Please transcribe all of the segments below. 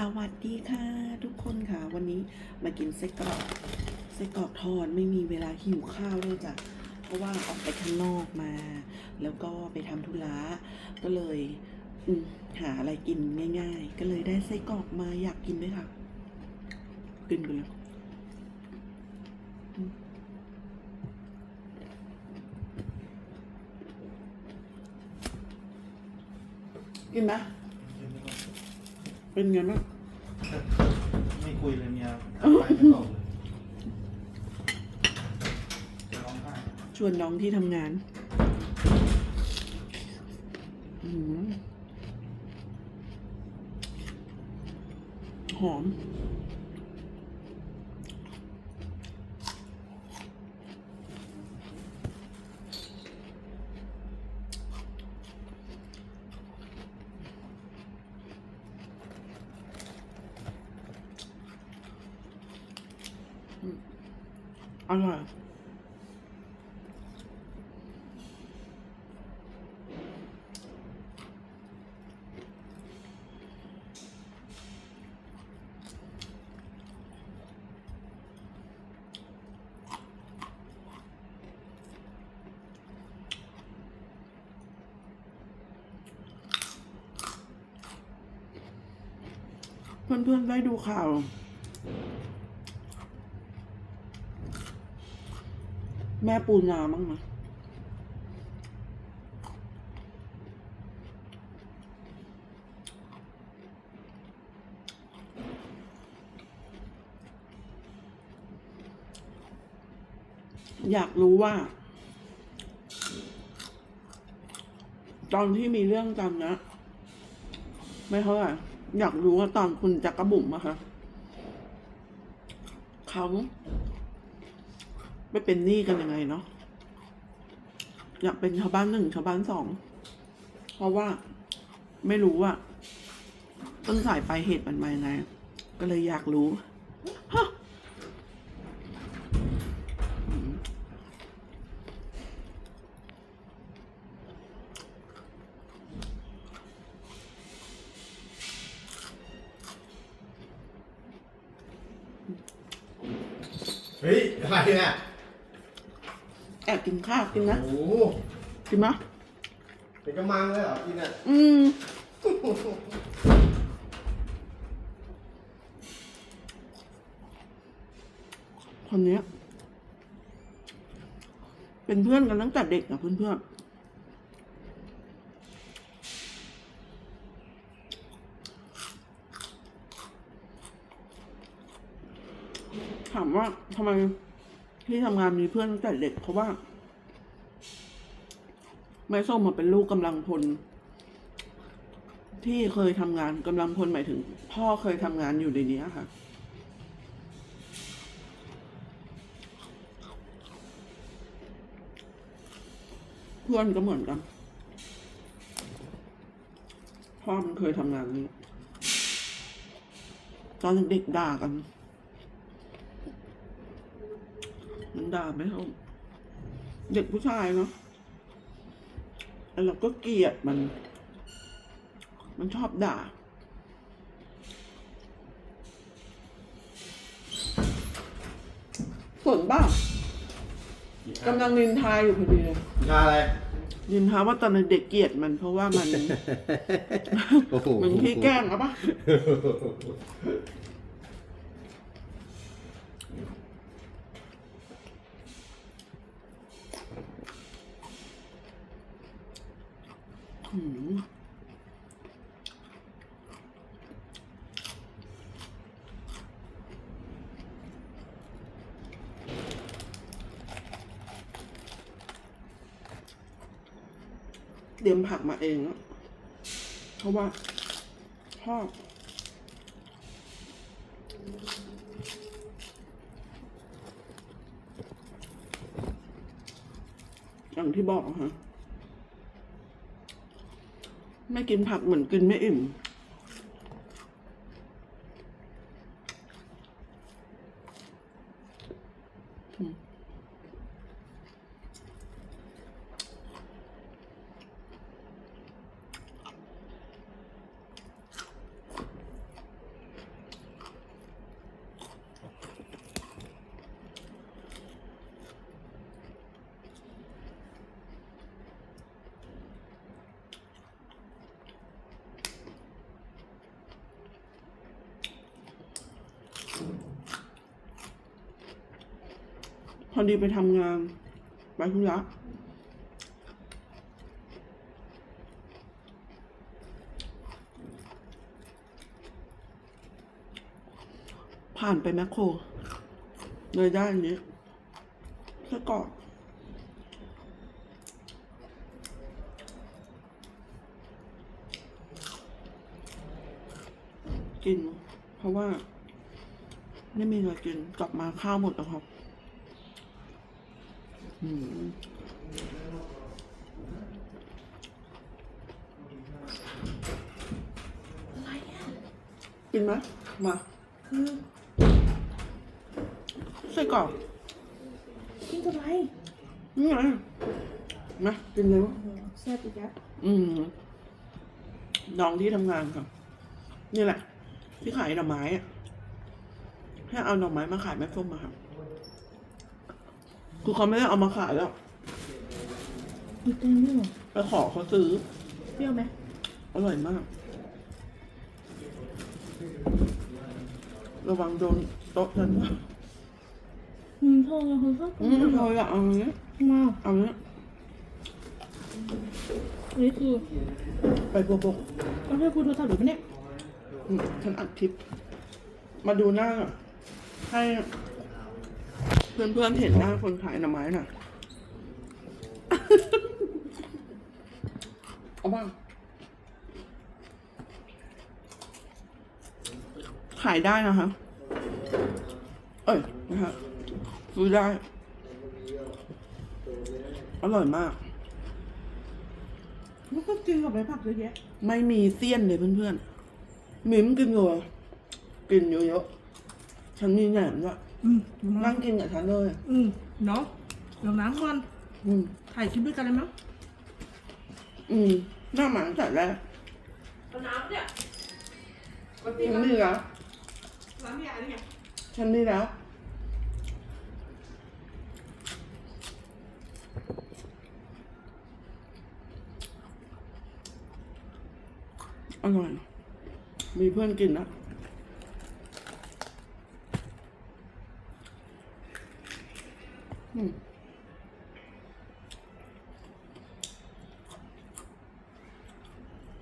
สวัสดีค่ะทุกคนค่ะ วันนี้มากินไส้กรอกไส้กรอกทอดไม่มีเวลาหิวข้าวเลยจ้ะเพราะว่าออกไปข้างนอกมา แล้วก็ไปทำธุระก็เลยหาอะไรกินง่าย ๆ ก็เลยได้ไส้กรอกมาอยากกินด้วยค่ะ กินกันเลยกินไหม เป็นไงบ้างไม่คุยเลยเมียไปไม่ตอบเลยจะร้องไห้ชวนน้องที่ทำงานอืมหอมอืมอร่อย เพื่อนๆได้ดูข่าว แม่ปูนามั้งไหมอยากรู้ว่า ตอนที่มีเรื่องกันนะ ไม่เท่าไหร่ อยากรู้ว่าตอนคุณจักระบุ๋มอะคะเขาไม่เป็นหนี้กันยังไงเนาะอยากเป็นชาวบ้านหนึ่งชาวบ้านสองเพราะว่าไม่รู้ว่าต้นสายปลายเหตุมันมายังไงก็เลยอยากรู้ ข้าวกินนะโอ้โหกินมะเป็นกระมังเลยเหรอพี่เนี่ยอืมคนเนี้ย เป็นเพื่อนกันตั้งแต่เด็กอะเพื่อนๆถามว่าทำไมที่ทำงานมีเพื่อนตั้งแต่เด็กเพราะว่า แม่ส้มมาเป็นลูกกำลังพล ที่เคยทำงานกำลังพลหมายถึง พ่อเคยทำงานอยู่ในนี้ค่ะ เพื่อนก็เหมือนกันพ่อมันเคยทำงานนี้ตอนเด็กๆด่ากัน มันด่าไหมครับเด็กผู้ชายเนาะ เราก็เกลียดมัน มันชอบด่า ส่วนบ้างกำลังนินทาอยู่พอดีเลยงานอะไร นินทาว่าตอนเด็กเกลียดมันเพราะว่ามัน โอ้โห มันขี้แกล้งอะปะ เตรียมผักมาเองเพราะว่าชอบอย่างที่บอกฮะ ไม่กินผักเหมือนกินไม่อิ่ม พอดีไปทำงาน ไปธุระผ่านไปแมคโครเลยได้อันนี้ไส้กรอกกิน เพราะว่า ไม่มีอะไรกินกลับมาข้าวหมดแล้วครับ อืมกินไหมมาคือไส้กรอกกินกับอะไรนี่ไงมากินเลยวะแซ่บอีกแล้วอืมน้องที่ทำงานค่ะนี่แหละ ที่ขายดอกไม้อะให้เอาดอกไม้มาขายแม่ส้มมาครับ คือเขาไม่ได้เอามาขายแล้วมีแตงด้วยเหรอไปขอเขาซื้อ เปรี้ยวไหมอร่อยมาก ระวังโดนโต๊ะฉันนะอืมเธอเธอชอบกิอืนมเราอยากเอาอันนี้มาเอาอันนี้อันนี้คือไปโบกเอาให้คุยโทรศัพท์หรือไม่เนี่ย อืมฉันอัดคลิป มาดูหน้าหน่อยให้ เพื่อนๆเห็นหน้าคนขายหน่อไม้หน่อยเอาบ้างขายได้นะคะ เอ้ยนะคะซื้อได้ อร่อยมาก มันก็กินกับใบผักเยอะแยะไม่มีเสี้ยนเลยเพื่อนๆมิ้มกินเลยกินเยอะๆฉันมีแหนมด้วย อืมมานั่งกินกับฉันเลยอืมเนาะเดี๋ยวน้ำก่อนอืมถ่ายคลิปด้วยกันเลยมั้งอืมหน้าหมาตั้งแต่แรกเอาน้ำเนี่ยฉันนี่แล้วน้ำยาเนี่ยฉันนี่แล้วอร่อยมีเพื่อนกินนะอืม เอ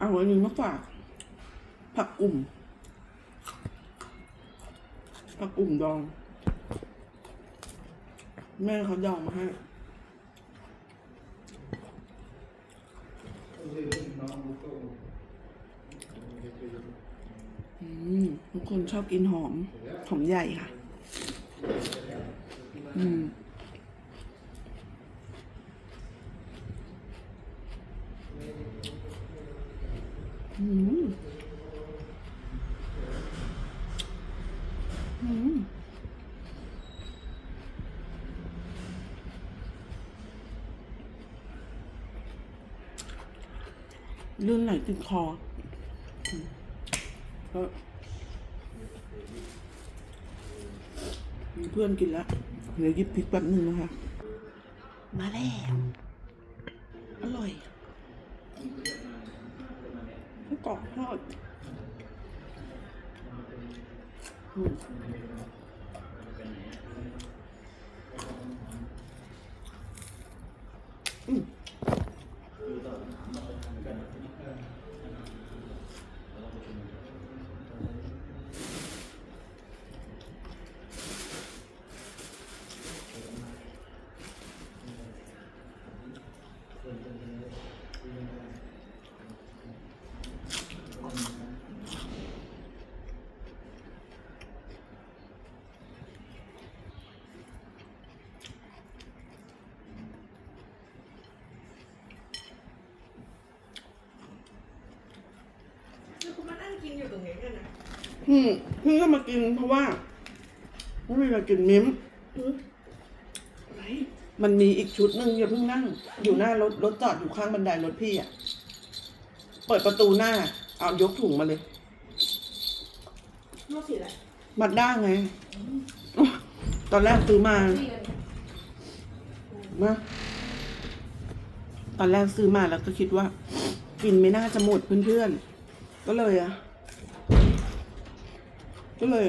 าอันนี้มาฝาก ผักกลุ่ม ผักกลุ่มดอง แม่เขาดองมาให้อืมทุกคนชอบกินหอม หอมใหญ่ค่ะ อืม อืม อืม ลื่นไหลติดคอก็เพื่อนกินแล้วเดี๋ยวยิบพริกแป๊บนึงนะคะ มาแล้ว อร่อยไส้กรอกทอดอืมอืม คือคุณมานั่งกิน อยู่ตรงนี้กันนะอืมเพิ่งก็มากินเพราะว่าไม่มีอะไรกินมิ้มอืมอะไรมันมีอีกชุดหนึ่งอย่าเพิ่งนั่ง อยู่หน้ารถรถจอดอยู่ข้างบันไดรถพี่อะ เปิดประตูหน้า เอายกถุงมาเลยนอกสีอะไรบัดด้าไง ตอนแรกซื้อมาสีอะไรมาตอนแรกซื้อมาแล้วก็คิดว่า กินไม่น่าจะหมดเพื่อนๆ ก็เลยอะ ก็เลย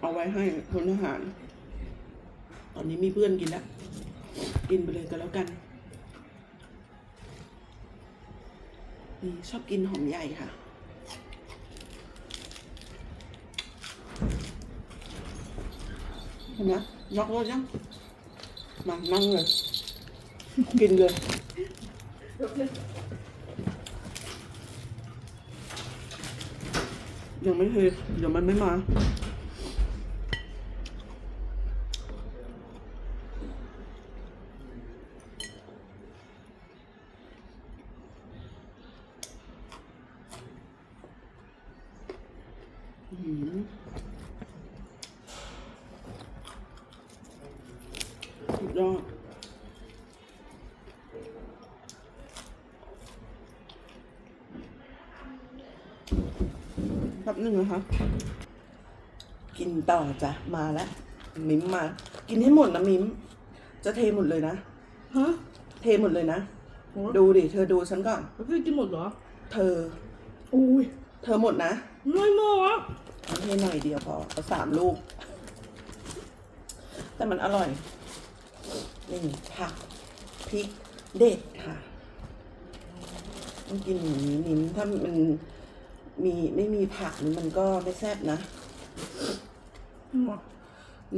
เอาไว้ให้คนทหาร ตอนนี้มีเพื่อนกินแล้ว กินไปเลยก็แล้วกันนี่ชอบกินหอมใหญ่ค่ะ เห็นไหมยกรถยังมานั่งเลย กินเลย ยังไม่เทเดี๋ยวมันไม่มา อืมหือสุดยอดแป๊บห นึงนะคะ กินต่อจ้ะ มาแล้ว มิ้มมา กินให้หมดนะมิ้ม จะเทหมดเลยนะฮะเทหมดเลยนะโอ้ดูดิ เธอดูฉันก่อน แล้วพี่กินหมดเหรอ เธอ อุ้ยเธอหมดนะน้อยมากเอาให้หน่อยเดียวพอเอาสามลูก แต่มันอร่อย นี่ผักพริกเด็ดค่ะต้องกินอย่างนี้นิ้มถ้ามัน มีไม่มีผักนี่มันก็ไม่แซ่บนะ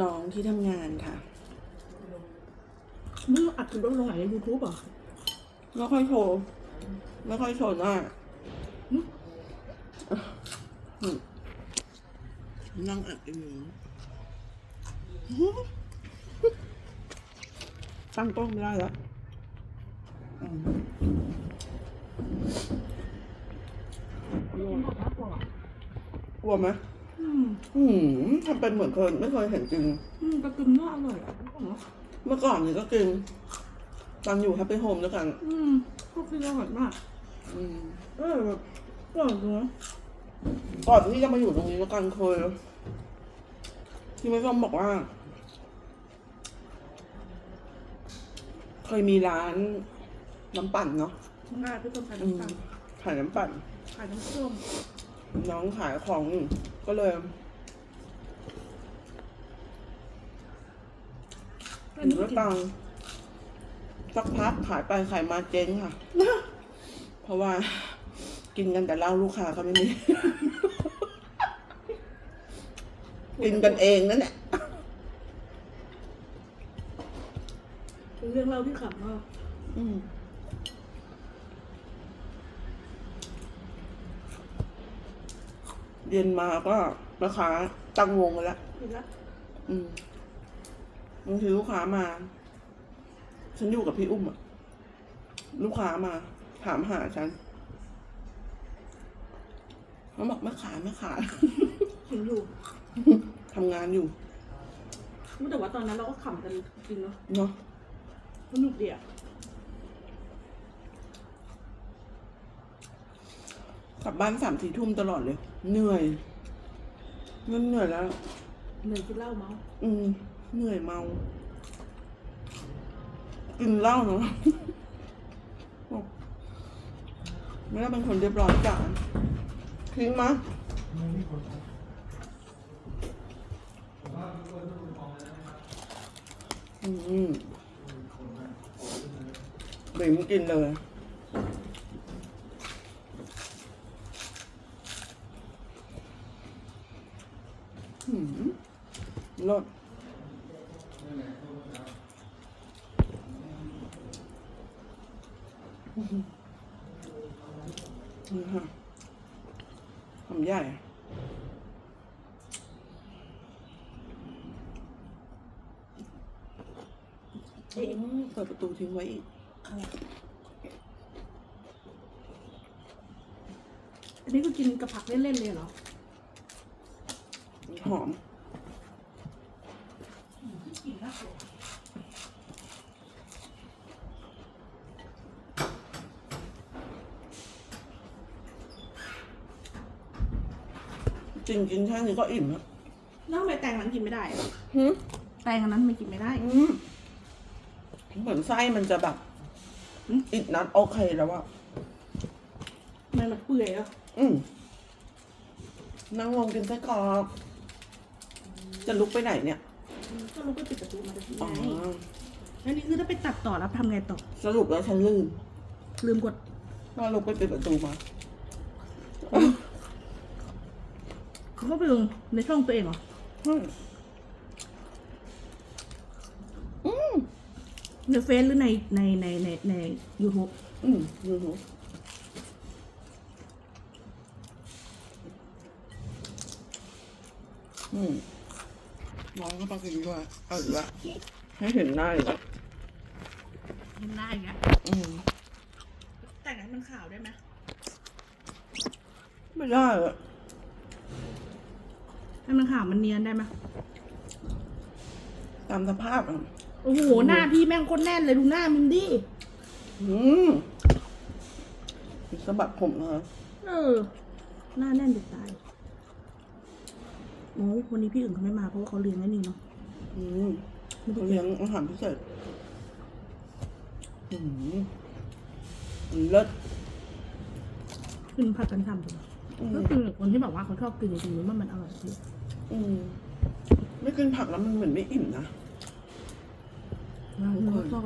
น้องที่ทำงานค่ะมึงอัดคลิปลงไหนในยูทูบอะไม่ค่อยโชว์ไม่ค่อยโชว์หน้าอืมนั่งอัดอยู่ตั้งกล้องไม่ได้แล้วอืม กลัวไหมอืมอืมทำเป็นเหมือนเคยไม่เคยเห็นจริงอืมกระตุ้นน่าอร่อยอะเหรอเมื่อก่อนนี่ก็กินตอนอยู่แฮปปี้โฮมด้วยกัน อืมพวกกินอร่อยมาก อืมเออแบบอร่อยจังนะก่อนที่จะมาอยู่ตรงนี้แล้วกันเคยที่แม่ส้มบอกว่า เคยมีร้านน้ำปั่นเนาะง่ายพี่ต้มขายอืมน้ำตาลขายน้ำปั่น ขายน้ำส้มน้องขายของอยู่ก็เลยไม่อยู่นึกด้วยกินกันสักพักขายไปขายมาเจ๊งค่ะ เพราะว่า กินกันแต่เหล้าลูกค้าก็ไม่มี กินกันเองนั่นแหละเป็นเรื่องเล่าที่ขำมากอืม เย็นมาก็ลูกค้าตั้งวงกันแล้วกินละอืมบางทีลูกค้ามา ฉันอยู่กับพี่อุ้มอะลูกค้ามา ถามหาฉันเขาบอกไม่ขายไม่ขายกินอยู่ทำงานอยู่แต่ว่าตอนนั้นเราก็ขำกันจริงเนาะเนาะสนุกดีอะกลับบ้านสามสี่ทุ่มตลอดเลย เหนื่อย มันเหนื่อยแล้ว เหนื่อยกินเหล้าเมา อืมเหนื่อยเมา กินเหล้าเนาะไม่ได้เป็นคนเรียบร้อยจ้ะทิ้งมาอืมบิ่มกินเลย อืมรสนี่ค่ะทำใหญ่เอ๊ะเปิดประตูทิ้งไว้อีก อันนี้ก็กินกับผักเล่นๆเลยเหรอ หอม จริงกินแค่นี้ก็อิ่มแล้วแล้วทำไมแตงนั้นกินไม่ได้อะหืมแตงอันนั้นไม่กินไม่ได้ อืมเหมือนไส้มันจะแบบอิดนัดโอเคแล้วอะทำไมมันเปื่อยอะอืมนั่งลงกินไส้กรอก จะลุกไปไหนเนี่ยมก็รู้ก็ปิดประตูมาตะกี้อ๋อไงแล้วนี่คือถ้าไปตัดต่อแล้วทำไงต่อ สรุปแล้วฉันลืมลืมกดว่าลงไปปิดประตูมาเขาก็ไปลงในช่องตัวเองเหรอ อืมอืมในเฟซหรือในในในในในยูทูบอืมดูดูอืม มองเข้าไปกินด้วยเอาอีกละให้เห็นหน้าอีกละเห็นหน้าอย่างเงี้ยอืมแต่งให้มันขาวได้ไหมไม่ได้อะให้มันขาวมันเนียนได้ไหมตามสภาพอะโอ้โหหน้าพี่แม่งโคนแน่นเลยดูหน้ามึงดิอืมสะบัดผมนะคะเออ หน้าแน่นจะตาย โอ้วันนี้พี่อื่นเขาไม่มาเพราะว่าเขาเลี้ยงไอ้นี่เนาะอืมไม่ได้เขาเลี้ยงอาหารพิเศษอืมเลิศกินผัดกันทำเลยอืมก็คือคนที่บอกว่าเขาชอบกินจริงๆว่ามันอร่อยพี่อืมไม่กินผักแล้วมันเหมือนไม่อิ่มนะ เราชอบ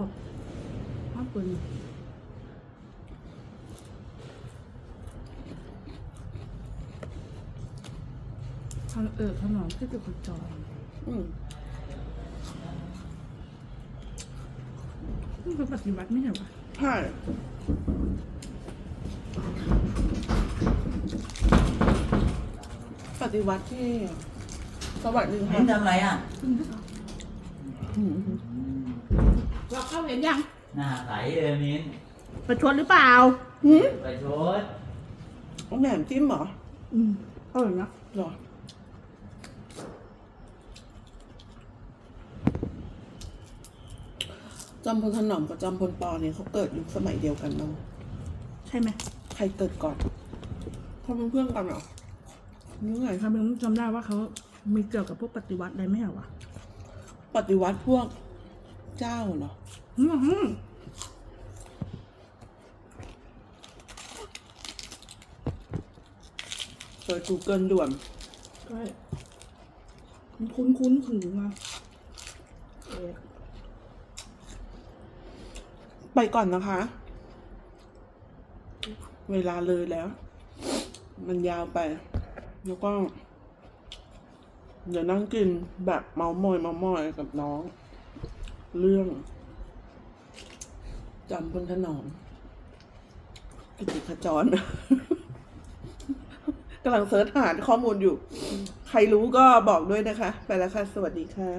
ชอบกิน ทางเออขนมที่จุกจอยอืมนี่คือปฏิวัติไม่ใช่ปะใช่ปฏิวัติที่สวัสดีค่ะมิ้นทำอะไรอะอืมเราเข้าเห็นยัง หน้าใสเลยมิ้นประชดหรือเปล่าหืมไปชดเอาแหนมจิ้มเหรอ อืมอร่อยนะเหรอ จอมพลถนอมกับจอมพลปอเนี่ยเขาเกิดยุคสมัยเดียวกันมั้งใช่ไหมใครเกิดก่อนเขาเป็นเพื่อนกันเหรอยังไงทำไมจำได้ว่าเขามีเกี่ยวกับพวกปฏิวัติอะไรไหมเหรอวะปฏิวัติพวกเจ้าเหรออืมอืมเปิด Google ด่วนใช่มันคุ้นๆถึงมาเออ ไปก่อนนะคะ เวลาเลยแล้ว มันยาวไป แล้วก็ เดี๋ยวนั่งกินแบบเมาส์มอยเมาส์มอยกับน้อง เรื่องจำพลถนอมกิติขจรกำลังเสิร์ชหาข้อมูลอยู่ ใครรู้ก็บอกด้วยนะคะ ไปแล้วค่ะ สวัสดีค่ะ